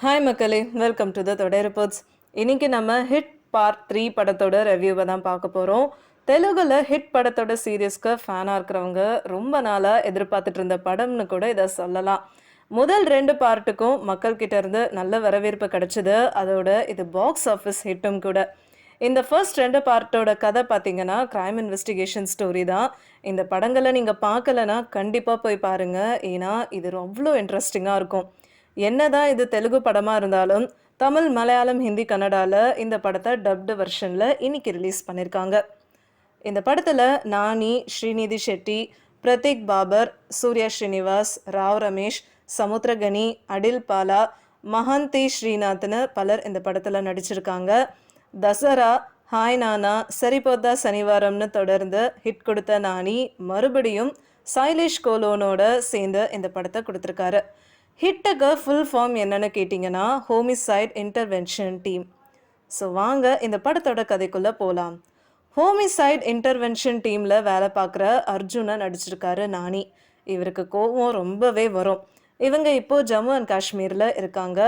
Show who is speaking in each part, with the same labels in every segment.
Speaker 1: Hi மக்களே. Welcome to the தொடை reports இன்றைக்கி நம்ம ஹிட் பார்ட் த்ரீ படத்தோட ரிவ்யூவை தான் பார்க்க போகிறோம் தெலுங்கில் ஹிட் படத்தோட சீரியஸ்க்கு ஃபேனாக இருக்கிறவங்க ரொம்ப நாளாக எதிர்பார்த்துட்டு இருந்த படம்னு கூட இதை சொல்லலாம். முதல் ரெண்டு பார்ட்டுக்கும் மக்கள்கிட்ட இருந்து நல்ல வரவேற்பு கிடைச்சது. அதோட இது பாக்ஸ் ஆஃபீஸ் ஹிட்டும் கூட. இந்த ஃபர்ஸ்ட் ரெண்டு பார்ட்டோட கதை பார்த்தீங்கன்னா க்ரைம் இன்வெஸ்டிகேஷன் ஸ்டோரி தான். இந்த படங்களை நீங்கள் பார்க்கலனா கண்டிப்பாக போய் பாருங்கள் ஏன்னா இது அவ்வளோ இன்ட்ரெஸ்டிங்காக இருக்கும். என்னதான் இது தெலுங்கு படமாக இருந்தாலும் தமிழ் மலையாளம் ஹிந்தி கன்னடாவில் இந்த படத்தை டப்டு வெர்ஷனில் இன்னைக்கு ரிலீஸ் பண்ணியிருக்காங்க இந்த படத்தில் நானி ஸ்ரீநிதி ஷெட்டி பிரதீக் பாபர் சூர்யா ஸ்ரீனிவாஸ் ராவ் ரமேஷ் சமுத்திரகனி அடில் பாலா மஹந்தி ஸ்ரீநாத்னு பலர் இந்த படத்தில் நடிச்சிருக்காங்க. தசரா ஹாய் நானா சரிபோதா சனிவாரம்னு தொடர்ந்து ஹிட் கொடுத்த நானி மறுபடியும் சைலேஷ் கோலோனோட சேர்ந்து இந்த படத்தை கொடுத்துருக்காரு. ஹிட்டுக்கு ஃபுல் ஃபார்ம் என்னென்னு கேட்டிங்கன்னா ஹோமிசைட் இன்டர்வென்ஷன் டீம் ஸோ வாங்க இந்த படத்தோட கதைக்குள்ளே போகலாம் ஹோமிசைட் இன்டர்வென்ஷன் டீமில் வேலை பார்க்குற அர்ஜுனை நடிச்சிருக்காரு நானி. இவருக்கு கோவம் ரொம்பவே வரும். இவங்க இப்போது ஜம்மு அண்ட் காஷ்மீரில் இருக்காங்க.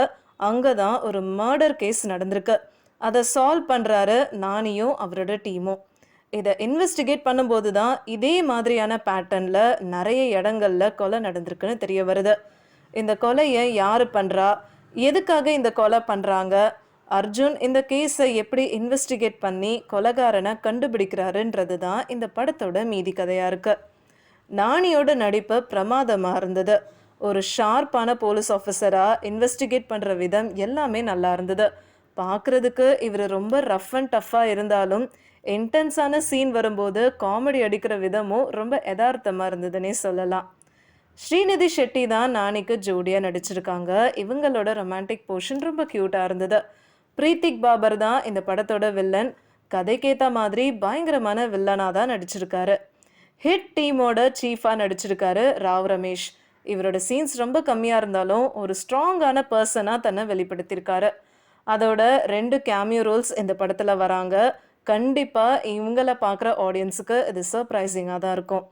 Speaker 1: அங்கே தான் ஒரு மர்டர் கேஸ் நடந்திருக்கு. அதை சால்வ் பண்ணுறாரு நானியும் அவரோட டீமும் இதை இன்வெஸ்டிகேட் பண்ணும்போது தான் இதே மாதிரியான பேட்டர்னில் நிறைய இடங்கள்ல கொலை நடந்திருக்குன்னு தெரிய வருது. இந்த கொலையை யார் பண்ணுறா எதுக்காக இந்த கொலை பண்ணுறாங்க அர்ஜுன் இந்த கேஸை எப்படி இன்வெஸ்டிகேட் பண்ணி கொலைகாரனை கண்டுபிடிக்கிறாருன்றது தான் இந்த படத்தோட மீதி கதையாக இருக்கு. நாணியோட நடிப்பு பிரமாதமாக இருந்தது. ஒரு ஷார்ப்பான போலீஸ் ஆஃபீஸராக இன்வெஸ்டிகேட் பண்ணுற விதம் எல்லாமே நல்லா இருந்தது. பார்க்குறதுக்கு இவர் ரொம்ப ரஃப் அண்ட் டஃப்பாக இருந்தாலும் இன்டென்ஸான சீன் வரும்போது காமெடி அடிக்கிற விதமும் ரொம்ப யதார்த்தமாக இருந்ததுன்னே சொல்லலாம். ஸ்ரீநிதி ஷெட்டி தான் நானிக்கு ஜோடியாக நடிச்சிருக்காங்க. இவங்களோட ரொமான்டிக் போர்ஷன் ரொம்ப க்யூட்டாக இருந்தது. பிரீத்திக் பாபர் தான் இந்த படத்தோட வில்லன் கதைக்கேற்ற மாதிரி பயங்கரமான வில்லனாக தான் நடிச்சிருக்காரு. ஹிட் டீமோட சீஃபாக நடிச்சிருக்காரு ராவ் ரமேஷ். இவரோட சீன்ஸ் ரொம்ப கம்மியாக இருந்தாலும் ஒரு ஸ்ட்ராங்கான பர்சனாக தன்னை வெளிப்படுத்தியிருக்காரு. அதோட ரெண்டு கேமியோ ரோல்ஸ் இந்த படத்தில் வராங்க. கண்டிப்பாக இவங்கள பார்க்குற ஆடியன்ஸுக்கு இது சர்ப்ரைசிங்காக தான் இருக்கும்.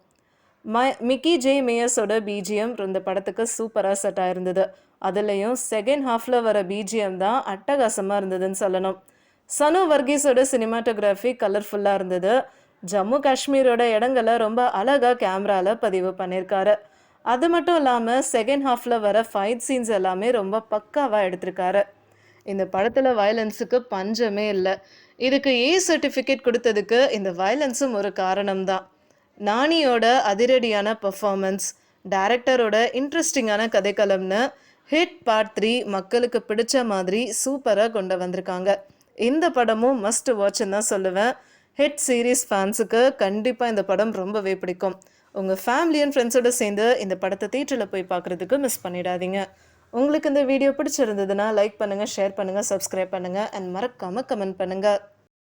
Speaker 1: ம மிக்கி ஜே மேயர்ஸோட பிஜிஎம் இந்த படத்துக்கு சூப்பராக செட் ஆயிருந்தது. அதுலேயும் செகண்ட் ஹாஃபில் வர பிஜிஎம் தான் அட்டகாசமாக இருந்ததுன்னு சொல்லணும். சனு வர்கீஸோட சினிமாட்டோகிராஃபி கலர்ஃபுல்லாக இருந்தது. ஜம்மு காஷ்மீரோட இடங்களை ரொம்ப அழகாக கேமராவில் பதிவு பண்ணியிருக்காரு அது மட்டும் இல்லாமல் செகண்ட் ஹாஃபில் வர ஃபைட் சீன்ஸ் எல்லாமே ரொம்ப பக்காவாக எடுத்திருக்காரு. இந்த படத்தில் வயலன்ஸுக்கு பஞ்சமே இல்லை. இதுக்கு e ஏ சர்டிஃபிகேட் கொடுத்ததுக்கு இந்த வயலன்ஸும் ஒரு காரணம்தான். நானியோட அதிரடியான பெர்ஃபார்மன்ஸ் டேரக்டரோட இன்ட்ரெஸ்டிங்கான கதைக்களம்னு ஹிட் பார்ட் த்ரீ மக்களுக்கு பிடிச்ச மாதிரி சூப்பராக கொண்டு வந்திருக்காங்க. இந்த படமும் மஸ்ட் வாட்ச்னு தான் சொல்லுவேன். ஹிட் சீரீஸ் ஃபேன்ஸுக்கு கண்டிப்பாக இந்த படம் ரொம்பவே பிடிக்கும். உங்கள் ஃபேமிலி அண்ட் ஃப்ரெண்ட்ஸோட சேர்ந்து இந்த படத்தை தேட்டரில் போய் பார்க்குறதுக்கு மிஸ் பண்ணிடாதீங்க. உங்களுக்கு இந்த வீடியோ பிடிச்சிருந்ததுன்னா லைக் பண்ணுங்கள் ஷேர் பண்ணுங்கள் சப்ஸ்கிரைப் பண்ணுங்கள் அண்ட் மறக்காமல் கமெண்ட் பண்ணுங்கள்